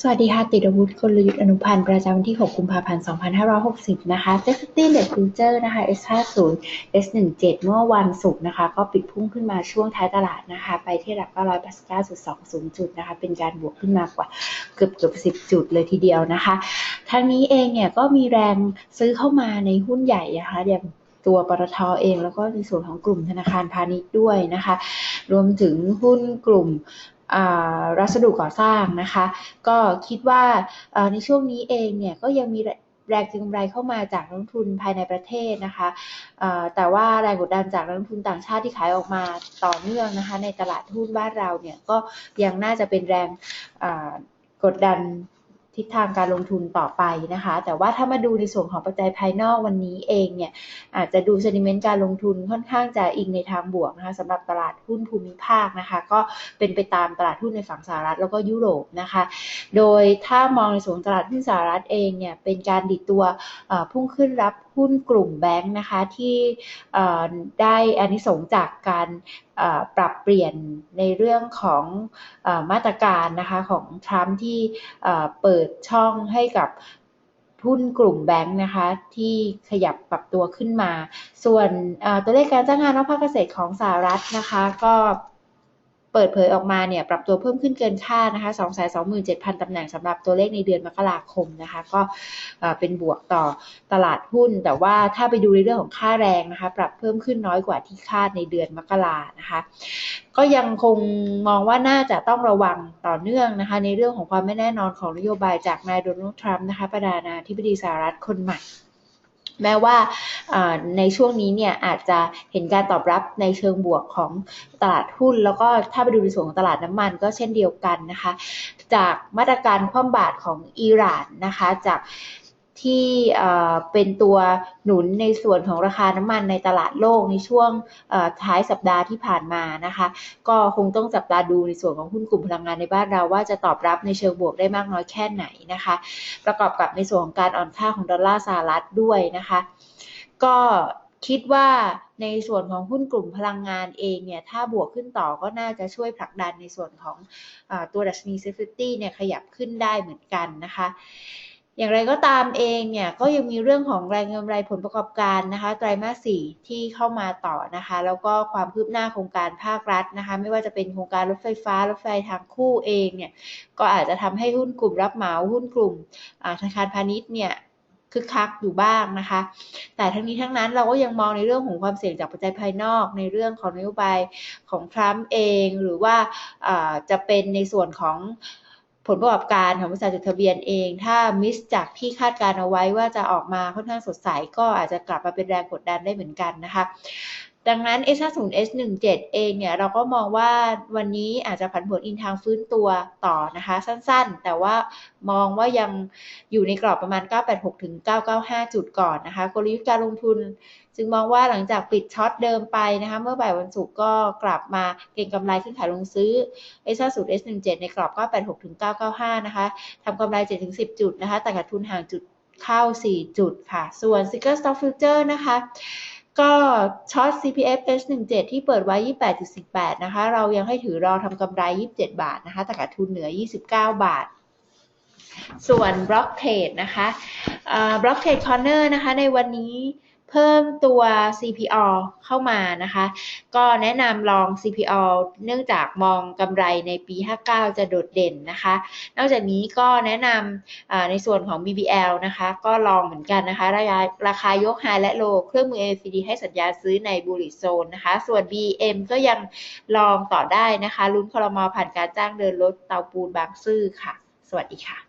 สวัสดีค่ะ ติดวุฒิกลยุทธ์อนุพันธ์ ประจำวันที่ 6 กุมภาพันธ์ 2560 นะคะ s ซ f ตี้เ e ดฟิวเจอร์นะคะ S50 S17 เมื่อวันศุกร์นะคะ ก็ปิดพุ่งขึ้นมาช่วงท้ายตลาดนะคะ ไปที่ระดับ 989.20 จุดนะคะ เป็นการบวกขึ้นมากว่าเกือบเกือบ10 จุดเลยทีเดียวนะคะ ทั้งนี้เองเนี่ยก็มีแรงซื้อเข้ามาในหุ้นใหญ่นะคะอย่างตัวปตทเองแล้วก็ในส่วนของกลุ่มธนาคารพาณิชย์ด้วยนะคะ รวมถึงหุ้นกลุ่ม รัสดุก่อสร้างนะคะ ก็คิดว่าในช่วงนี้เองเนี่ยก็ยังมีแรงจูงใจเข้ามาจากนักทุนภายในประเทศนะคะ แต่ว่าแรงกดดันจากนักทุนต่างชาติที่ขายออกมาต่อเนื่องนะคะ ในตลาดหุ้นบ้านเราเนี่ยก็ยังน่าจะเป็นแรงกดดัน ทิศทางการลงทุนต่อไปนะคะ แต่ว่าถ้ามาดูในส่วนของปัจจัยภายนอกวันนี้เองเนี่ยอาจจะดูเซนิเมนต์การลงทุนค่อนข้างจะอิงในทางบวกนะคะสำหรับตลาดหุ้นภูมิภาคนะคะ ก็เป็นไปตามตลาดหุ้นในฝั่งสหรัฐแล้วก็ยุโรปนะคะ โดยถ้ามองในส่วนตลาดหุ้นสหรัฐเองเนี่ยเป็นการดิดตัวพุ่งขึ้นรับ หุ้นกลุ่มแบงค์นะคะที่ได้อานิสงจากการปรับเปลี่ยนในเรื่องของอมาตรการนะคะของทรัมป์ที่เปิดช่องให้กับหุ้นกลุ่มแบงค์นะคะที่ขยับปรับตัวขึ้นมา ส่วนตัวเลขการจ้างงานนอกภาคเกษตรของสหรัฐนะคะก็ เปิดเผยออกมาเนี่ยปรับตัวเพิ่มขึ้นเกินคาดนะคะ227,000ตำแหน่งสำหรับตัวเลขในเดือนมกราคมนะคะ ก็เป็นบวกต่อตลาดหุ้น แต่ว่าถ้าไปดูในเรื่องของค่าแรงนะคะ ปรับเพิ่มขึ้นน้อยกว่าที่คาดในเดือนมกรานะคะ ก็ยังคงมองว่าน่าจะต้องระวังต่อเนื่องนะคะ ในเรื่องของความไม่แน่นอนของนโยบายจากนายโดนัลด์ทรัมป์นะคะประธานาธิบดีสหรัฐคนใหม่ แม้ว่าในช่วงนี้เนี่ยอาจจะเห็นการตอบรับในเชิงบวกของตลาดหุ้น แล้วก็ถ้าไปดูในส่วนของตลาดน้ำมันก็เช่นเดียวกันนะคะ จากมาตรการคว่ำบาตรของอิหร่านนะคะจาก ที่เป็นตัวหนุนในส่วนของราคาน้ำมันในตลาดโลกในช่วงท้ายสัปดาห์ที่ผ่านมานะคะ ก็คงต้องจับตาดูในส่วนของหุ้นกลุ่มพลังงานในบ้านเราว่าจะตอบรับในเชิงบวกได้มากน้อยแค่ไหนนะคะ ประกอบกับในส่วนของการอ่อนค่าของดอลลาร์สหรัฐด้วยนะคะ ก็คิดว่าในส่วนของหุ้นกลุ่มพลังงานเองเนี่ย ถ้าบวกขึ้นต่อก็น่าจะช่วยผลักดันในส่วนของอตัวดัชนีเซฟตี้เนี่ยขยับขึ้นได้เหมือนกันนะคะ อย่างไรก็ตามเองเนี่ยก็ยังมีเรื่องของแรงกำไรผลประกอบการนะคะไตรมาสสี่ที่เข้ามาต่อนะคะ แล้วก็ความคืบหน้าโครงการภาครัฐนะคะ ไม่ว่าจะเป็นโครงการรถไฟฟ้ารถไฟทางคู่เองเนี่ยก็อาจจะทำให้หุ้นกลุ่มรับเหมาหุ้นกลุ่มธนาคารพาณิชย์เนี่ยคึกคักอยู่บ้างนะคะ แต่ทั้งนี้ทั้งนั้นเราก็ยังมองในเรื่องของความเสี่ยงจากปัจจัยภายนอก ในเรื่องของนโยบายของทรัมป์เอง หรือว่าจะเป็นในส่วนของ ผลประกอบการของบริษัทจดทะเบียนเอง ถ้ามิสจากที่คาดการเอาไว้ว่าจะออกมาค่อนข้างสดใส ก็อาจจะกลับมาเป็นแรงกดดันได้เหมือนกันนะคะ ดังนั้น S50 S17 เองเนี่ยเราก็มองว่าวันนี้อาจจะผันผวนอินทางฟื้นตัวต่อนะคะสั้นๆ แต่ว่ามองว่ายังอยู่ในกรอบประมาณ 986ถึง995 จุดก่อนนะคะกลยุทธ์การลงทุน จึงมองว่าหลังจากปิดช็อตเดิมไปนะคะเมื่อบ่ายวันศุกร์ก็กลับมาเก็งกำไรขึ้นขายลงซื้อ S 5 0 S 1 7 ในกรอบ 986ถึง995 นะคะทำกำไร7ถึง10 จุดนะคะแต่ขาดทุนห่างจุดเข้า 4 จุดค่ะ ส่วน s i g e r Stock Future นะคะ ก็ช็อต CPF H17 ที่เปิดไว้ 28.18 นะคะ เรายังให้ถือรอทำกำไร 27 บาทนะคะ แต่ขาดทุนเหนือ 29 บาท ส่วน Block Trade นะคะ Block Trade Corner นะคะ ในวันนี้ เพิ่มตัว CPO เข้ามานะคะ ก็แนะนำลอง CPO เนื่องจากมองกำไรในปี 59 จะโดดเด่นนะคะ นอกจากนี้ก็แนะนำในส่วนของ BBL นะคะ ก็ลองเหมือนกันนะคะราคาราคายกไฮและโล เครื่องมือ LCD ให้สัญญาซื้อในบูริโซนนะคะ ส่วน BM ก็ยังลองต่อได้นะคะ ลุ้นคอรมอผ่านการจ้างเดินรถเตาปูนบางซื่อค่ะ สวัสดีค่ะ